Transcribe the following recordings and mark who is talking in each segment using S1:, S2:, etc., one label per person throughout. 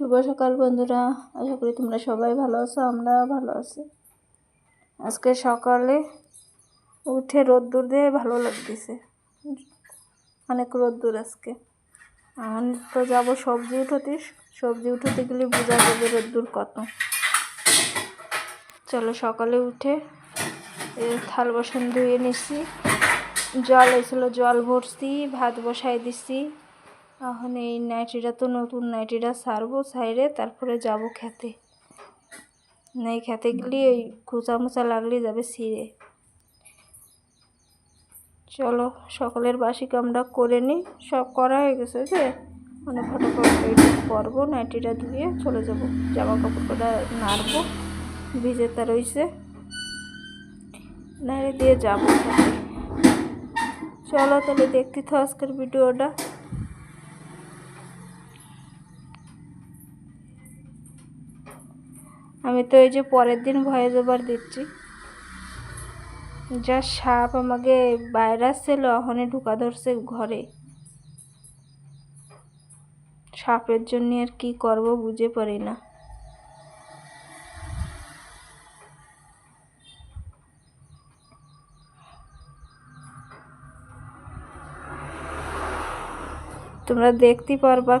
S1: শুভ সকাল বন্ধুরা। আশা করি তোমরা সবাই ভালো আছো আমরা ভালো আছি। আজকে সকালে উঠে রোদ্দুর দিয়ে ভালো লাগতেছে। অনেক রোদ্দুর আজকে। আমি তো যাব সবজি উঠোতে। সবজি উঠোতে গেলে বোঝা যাবে রোদ্দুর কত। চলো সকালে উঠে থাল বাসন ধুয়ে নিছি। জল এসেছিল, জল ভরছি, ভাত বসাই দিছি। এখন এই নাইটিটা তো নতুন নাইটিটা সারবো সাইরে তারপরে যাব খেতে। নাই খেতে গেলে ওই কুচা মোচা লাগলে যাবে ছিঁড়ে। চলো, সকালের বাসি কামটা করে নিই। সব করা হয়ে গেছে যে মানে ফটোফট পরবো নাইটিটা ধুয়ে চলে যাব। জামা কাপড়টা নাড়বো, ভিজে তা রইছে। নাড়ে দিয়ে যাব। চলো তাহলে দেখতে তো আজকের ভিডিওটা। আমি তো এই যে পরের দিন ভয়ে জবার দিচ্ছি। যা সাপ আমাকে বাইরে আসছিল, ওখানে ঢুকা ধরছে ঘরে। সাপের জন্য আর কি করব বুঝে পারি না। তোমরা দেখতে পারবা,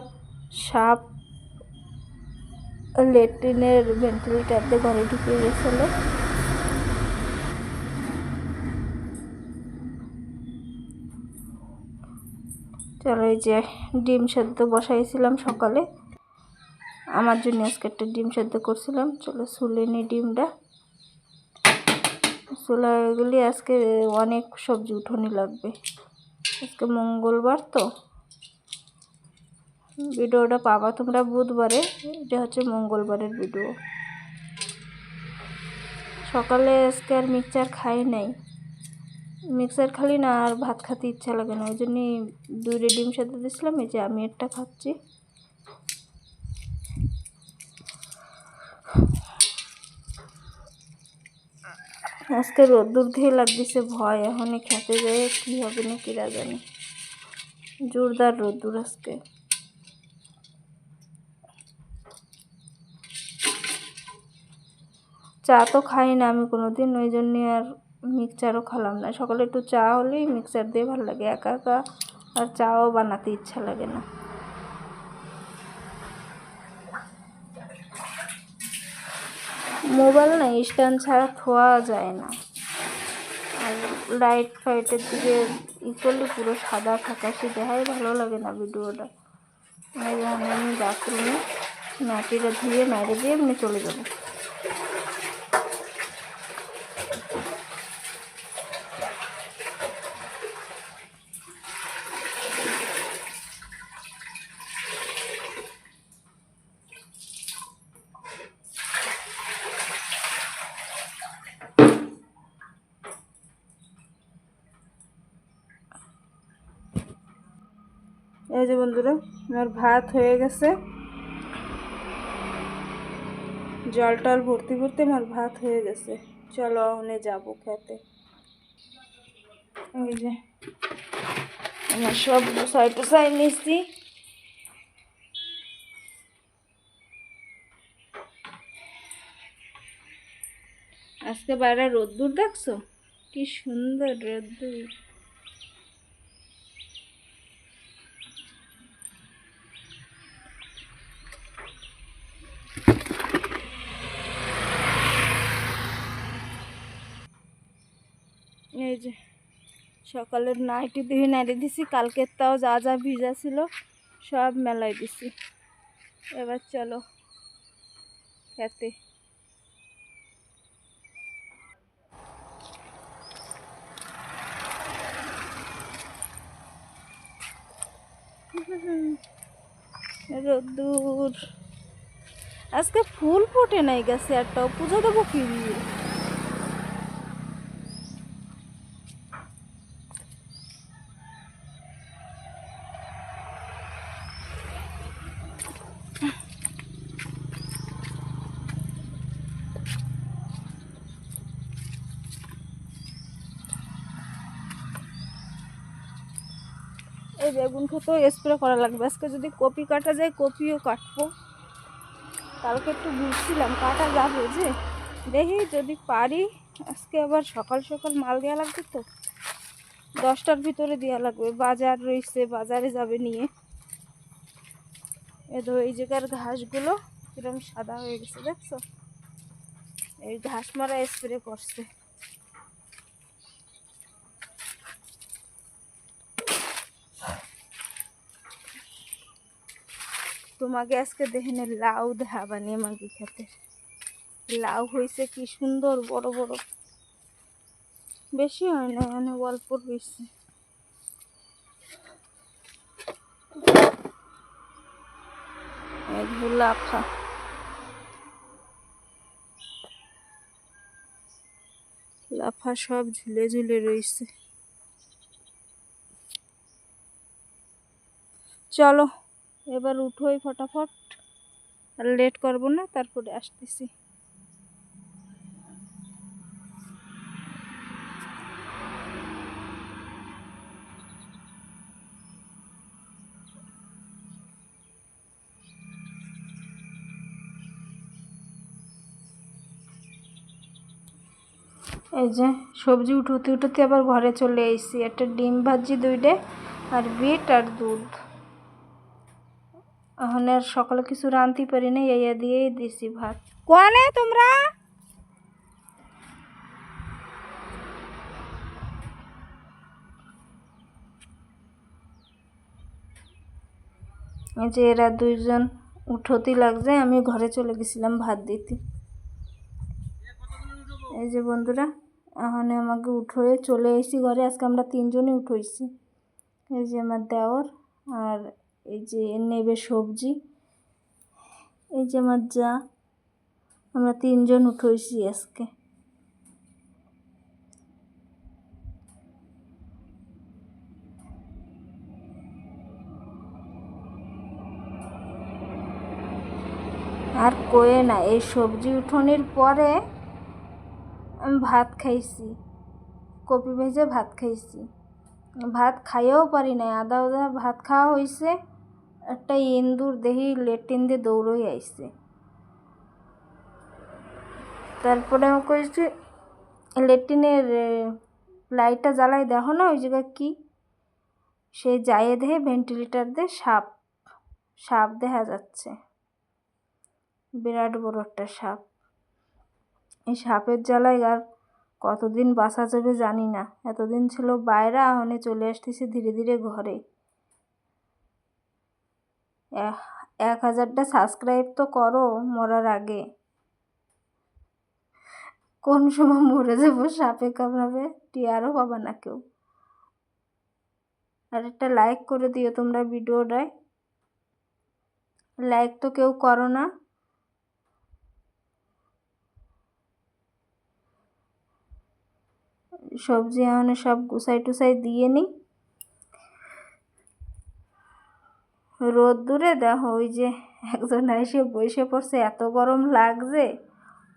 S1: সাপ লেট্রিনের ভেন্টিলেটার দিয়ে ঘরে ঢুকে গেছিল চলো এই যে ডিম সেদ্ধ বসাইছিলাম সকালে। আমার জন্য আজকে একটা ডিম সেদ্ধ করছিলাম। চলো সুলে নি ডিমটা। সুলাগুলি আজকে অনেক সবজি উঠোনি লাগবে। আজকে মঙ্গলবার তো। ভিডিওটা পাবা তোমরা বুধবারে। এটা হচ্ছে মঙ্গলবারের ভিডিও। সকালে আজকে আর মিক্সচার খাই নাই। মিক্সার খালি না, আর ভাত খেতে ইচ্ছা লাগে না। ওই জন্যই দুইটা ডিম সাথে দিয়েছিলাম, এই যে আমি একটা খাচ্ছি। আজকে রোদ্দুর দিয়ে লাগতেছে, ভয়। এখন খেতে যায় কী হবে না কিরা জানি। জোরদার রোদ্দুর আজকে। চা তো খাই না আমি কোনো দিন ওই জন্যে আর মিক্সচারও খালাম না। সকালে একটু চা হলেই মিক্সচার দিয়ে ভালো লাগে, একা একা আর চাও বানাতে ইচ্ছা লাগে না। মোবাইল না স্ট্যান্ড ছাড়া থোয়া যায় না। আর লাইট ফাইটের দিকে ই করলে পুরো সাদা থাকা সে দেখাই ভালো লাগে না ভিডিওটা। আমি বাথরুমে মাটিটা ধুয়ে মেরে দিয়ে এমনি চলে যাব। বন্ধুরা, আমার ভাত হয়ে গেছে। জল টল ভর্তি ভর্তি আমার ভাত হয়ে গেছে। চলো ওখানে যাব খেতে। এই যে, আমার সব বসাই টসাই নিচ্ছি আজকে বাইরে রোদ্দুর দেখছ? কি সুন্দর রোদ্দুর। এই যে সকালের নাইটি দিয়ে নাইটি দিছি, কালকের তাও যা যা ভিজা ছিল সব মেলাই দিছি। এবার চলো খেতে। রোদ্দুর। আজকে ফুল ফোটে নাই গেছে একটাও পুজো দেবো কি? দিয়ে এই বেগুন খেতেও স্প্রে করা লাগবে। আজকে যদি কপি কাটা যায়, কপিও কাটবো। কালকে একটু বুঝছিলাম কাটা যাবে যে। দেখি যদি পারি, আজকে আবার সকাল সকাল মাল দেওয়া লাগবে তো। দশটার ভিতরে দেওয়া লাগবে। বাজার রয়েছে, বাজারে যাবে নিয়ে। এ তো এই জায়গার ঘাসগুলো কিরম সাদা হয়ে গেছে, দেখছ? এই ঘাস মারা স্প্রে করছে। তোমাকে আজকে দেখেনে লাউ দেখাবানি আমাকে খেতে। লাউ হয়েছে কি সুন্দর, বড় বড়। বেশি হয় না মানে অল্প হয়েছে লাফা লাফা সব ঝুলে ঝুলে রয়েছে চলো। এবার উঠোই ফটাফট। আর লেট করব না, তারপরে আসতেছি। এই যে, সবজি উঠোতে উঠোতে আবার ঘরে চলে এসেছি একটা ডিম ভাজি দুইটে, আর বিট আর দুধ। এখন আর সকালে কিছু রাঁধতে পারি না ইয়া দিয়েই দিছি ভাত। কোয়ানে তোমরা? এই যে এরা দুইজন উঠোতেই লাগছে আমি ঘরে চলে গেছিলাম ভাত দিতে। এই যে বন্ধুরা এখন আমাকে উঠোয়ে চলে এসেছি ঘরে আজকে আমরা তিনজনই উঠেছি। এই যে আমার দেওর আর এই যে নেবে সবজি। এই যে আমার যা। আমরা তিনজন উঠেছি আজকে। আর কয়ে না, এই সবজি উঠোনের পরে আমি ভাত খাইছি। কপি ভেজে ভাত খাইছি। ভাত খাইয়েও পারি না আদা আদা ভাত খাওয়া হয়েছে একটা ইন্দুর দেহি লেট্রিন দিয়ে দৌড়ই আইছে। তারপরে আমি কইছি লেট্রিনের লাইটটা জ্বালাই দেখো না, ওই জায়গায় কী? সে যাইয়ে দেহে ভেন্টিলেটার দিয়ে সাপ সাপ দেখা যাচ্ছে। বিরাট বড় একটা সাপ। এই সাপের জ্বালায় আর কতদিন বাসা যাবে জানি না। এতদিন ছিল বাইরে এখন চলে আসতেছে ধীরে ধীরে ঘরে। এক হাজারটা সাবস্ক্রাইব তো করো মরার আগে। কোন সময় মরে যাব সাপে কামড়াবে? টিয়ারও পাবা না কেউ। আর একটা লাইক করে দিও তোমরা ভিডিওটায়। লাইক তো কেউ করো না। সবজি এখন সব গুছাই টুসাই দিয়ে নিই রোদ্দুরে দেখো, ওই যে একজন এসে বসে পড়ছে, এত গরম লাগছে।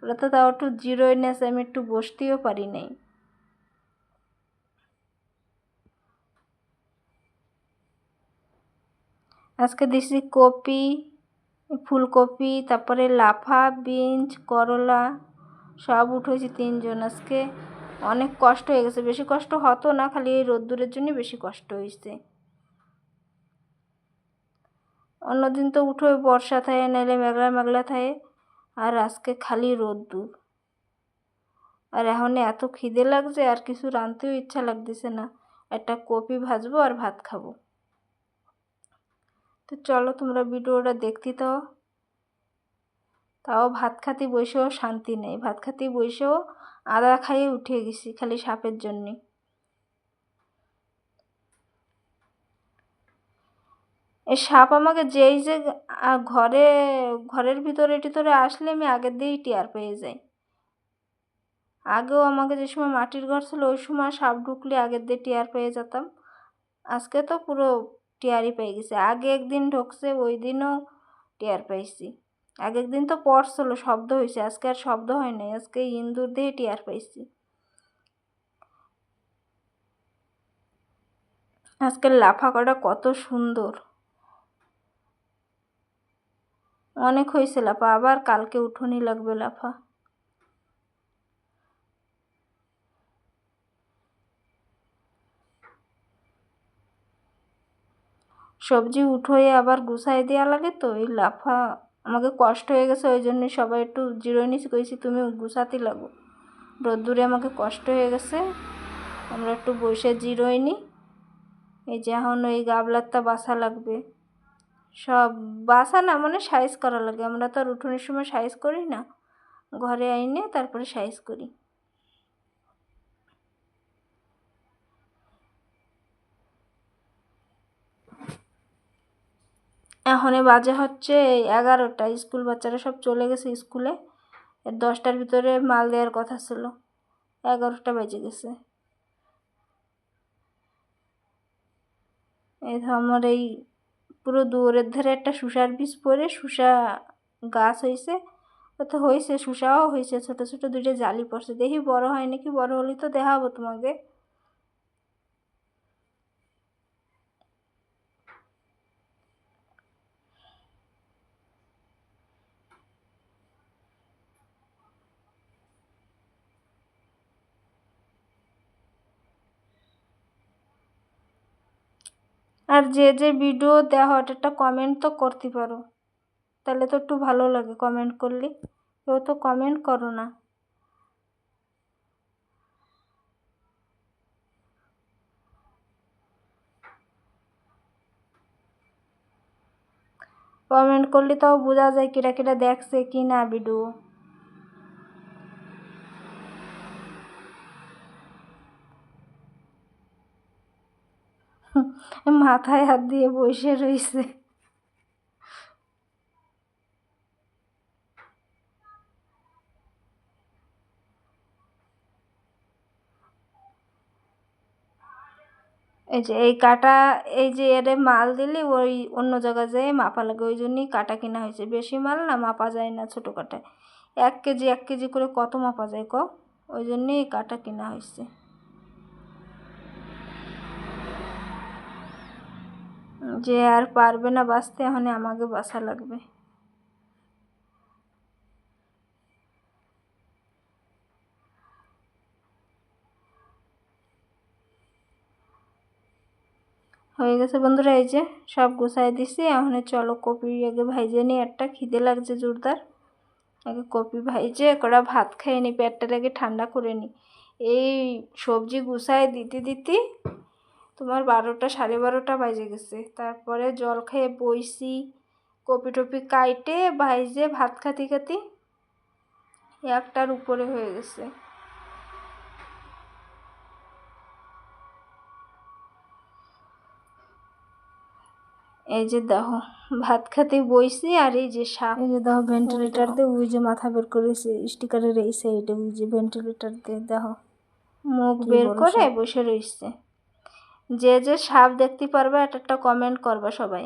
S1: ওরা তো তাও একটু জিরোই নেছে আমি একটু বসতেও পারি নাই। আজকে দিছি কপি, ফুলকপি, তারপরে লাফা, বিনস, করলা, সব উঠেছি তিনজন আজকে। অনেক কষ্ট হয়ে গেছে, বেশি কষ্ট হতো না, খালি এই রোদ্দুরের জন্য বেশি কষ্ট হয়েছে। অন্যদিন তো উঠো বর্ষা থাকে নাহলে মেঘলা মেঘলা থাকে। আর আজকে খালি রোদ্দুর। আর এখন এত খিদে লাগছে, আর কিছু রাঁধতেও ইচ্ছা লাগতেছে না। একটা কপি ভাজবো আর ভাত খাব। তো চলো তোমরা ভিডিওটা দেখতে তাও তাও ভাত খাতে বসেও শান্তি নেই। ভাত খাতে বসেও আদা খাইয়ে উঠে গেছি, খালি সাপের জন্যে। এই সাপ আমাকে যেই যে ঘরে, ঘরের ভিতরে টিতরে আসলে আমি আগের দিয়েই টিয়ার পেয়ে যাই। আগেও আমাকে যে সময় মাটির ঘর ছিল, ওই সময় সাপ ঢুকলে আগের দিয়ে টিয়ার পেয়ে যেতাম। আজকে তো পুরো টিয়ারই পেয়ে গেছে। আগে একদিন ঢুকছে, ওই দিনও টিয়ার পাইছি আগের দিন তো পড়ছিল শব্দ হয়েছে। আজকে আর শব্দ হয় নাই, আজকে ইন্দুর দিয়ে টিয়ার পাইছি আজকের লাফা কটা কত সুন্দর। অনেক হয়েছে লাফা। আবার কালকে উঠোনি লাগবে, লাফা। সবজি উঠোয়ে আবার গুছাই দেওয়া লাগে তো, এই লাফা। আমাকে কষ্ট হয়ে গেছে, ওই জন্য সবাই একটু জিরোয় নিছি কইছি, তুমি গুছাতে লাগো। রোদ্দুরে আমাকে কষ্ট হয়ে গেছে, আমরা একটু বসে জিরোই নি। এই যে এখন ওই গাবলারটা বাসা লাগবে। সব বাসা না মানে সাইজ করা লাগে। আমরা তো আর উঠোনের সময় সাইজ করি না। ঘরে আইনে তারপরে সাইজ করি। এখন বাজে হচ্ছে এগারোটা। স্কুল বাচ্চারা সব চলে গেছে স্কুলে। দশটার ভিতরে মাল দেওয়ার কথা ছিল। এগারোটা বেজে গেছে। এই ধর আমার এই পুরো দুয়ারের ধারে একটা শুষার বীজ পরে শুষা গাছ হয়েছে তো হয়েছে শুষাও হয়েছে ছোটো ছোটো দুইটা জালি পড়ছে। দেখি বড় হয় নাকি? বড় হলে তো দেখাবো তোমাকে। আর যে যে ভিডিও দেওয়া হয় একটা কমেন্ট তো করতে পারো। তাহলে তো একটু ভালো লাগে কমেন্ট করলে। কেউ তো কমেন্ট করো না। কমেন্ট করলে তাও বোঝা যায় কিরা কিরা দেখছে কি না ভিডিও মাথায় হাত দিয়ে বসে রয়েছে এই যে এই কাটা, এই যে এর মাল দিলে, ওই অন্য জায়গায় যেয়ে মাপা লাগে, ওই জন্যই কাটা কেনা হয়েছে। বেশি মাল না, মাপা যায় না ছোটো কাটায় এক কেজি এক কেজি করে কত মাপা যায় ক ওই জন্যই কাটা কেনা হয়েছে। যে আর পারবে না বাঁচতে এখন আমাকে বাসা লাগবে। হয়ে গেছে বন্ধুরা, এই যে সব গুছাই দিছি। এখন চলো কপি আগে ভাইজে নিই। একটা খিদে লাগছে জোরদার। আগে কপি ভাইজে কটা ভাত খেয়ে নি পেটটা আগে ঠান্ডা করে নিই। এই সবজি গুছায় দিতে দিতে তোমার বারোটা সাড়ে বারোটা বাজে গেছে। তারপরে জল খেয়ে বইছি কপি টপি কাইটে ভাইজে ভাত খাতি খাতি একটার উপরে হয়ে গেছে। এই যে দেখো ভাত খাতে বইছি আর এই যে শাক। এই যে দেখো ভেন্টিলেটার দিয়ে ওই যে মাথা বের করেছে স্টিকারের এই সাইডে ওই যে ভেন্টিলেটার দিয়ে দেখো। মুখ বের করে বসে রয়েছে যে যে সাপ দেখতে পারবে একটা একটা কমেন্ট করবে সবাই।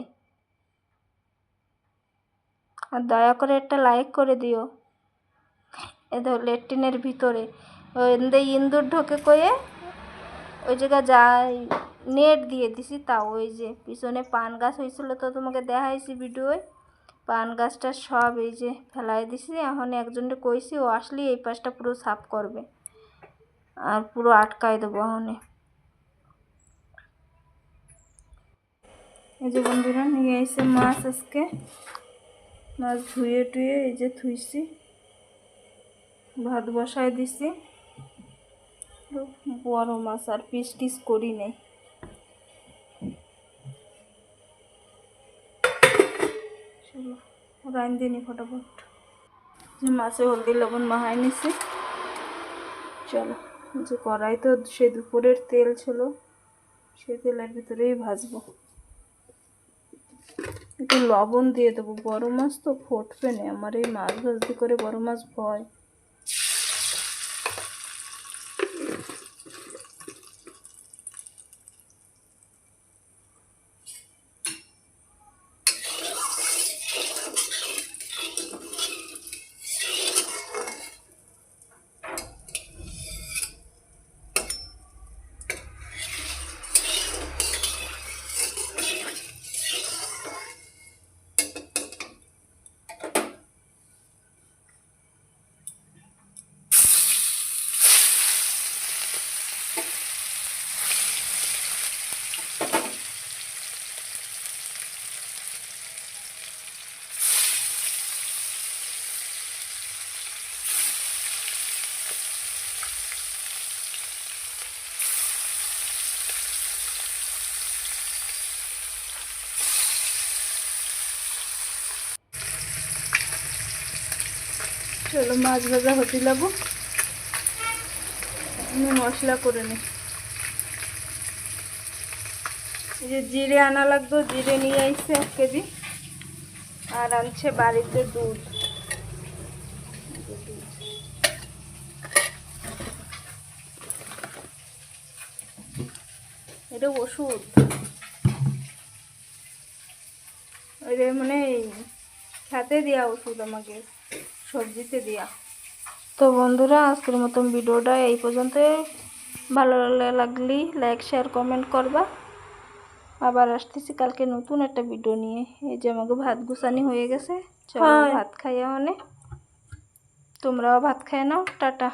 S1: আর দয়া করে একটা লাইক করে দিও। এ ধর লেট্রিনের ভিতরে। ওই ইন্দুর ঢোকে কয়ে ওই জায়গায় যাই নেট দিয়ে দিছি তাও ওই যে পিছনে পান গাছ হয়েছিল তো তোমাকে দেখাইছি ভিডিওয় পান গাছটা সব এই যে ফেলাই দিছি, এখন একজনকে কইছি ও আসলে এই পাশটা পুরো সাফ করবে। আর পুরো আটকাই দেবো এখনে এই যে বন্ধুরা, নিয়ে এসে মাছ আজকে। মাছ ধুয়ে টুয়ে এই যে থুইছি। ভাত বসায় দিছি। বড় মাছ আর পিস টিস করি নেই। রাইন দিনি ফটাফট। যে মাছে হলদি লবণ মাহাই নিছি। চলো, যে কড়াই তো সে দুপুরের তেল ছিল, সে তেলের ভিতরেই ভাজবো। একটু লবণ দিয়ে দেবো বড় মাছ তো ফুটবে না আমার এই মাছ ভাজতে করে বড় মাছ ভয় চলো মাছ ভাজা হতে যাব আমি মশলা করে নিই এই যে জিরে আনা লাগতো, জিরে নিয়ে আইছে এক কেজি। আর আনছে বাড়িতে দুধ। এটা ওষুধ। মানে খেতে দেওয়া ওষুধ আমাকে। সবজিতে দেওয়া তো বন্ধুরা আজকের মতন ভিডিওটা এই পর্যন্ত। ভালো লাগলি লাইক শেয়ার কমেন্ট করবা। আবার আসতেছি কালকে নতুন একটা ভিডিও নিয়ে। এই যে আমাকে ভাত গুছানি হয়ে গেছে। চলো ভাত খাইয়া অনেক তোমরাও ভাত খাই নাও। টাটা।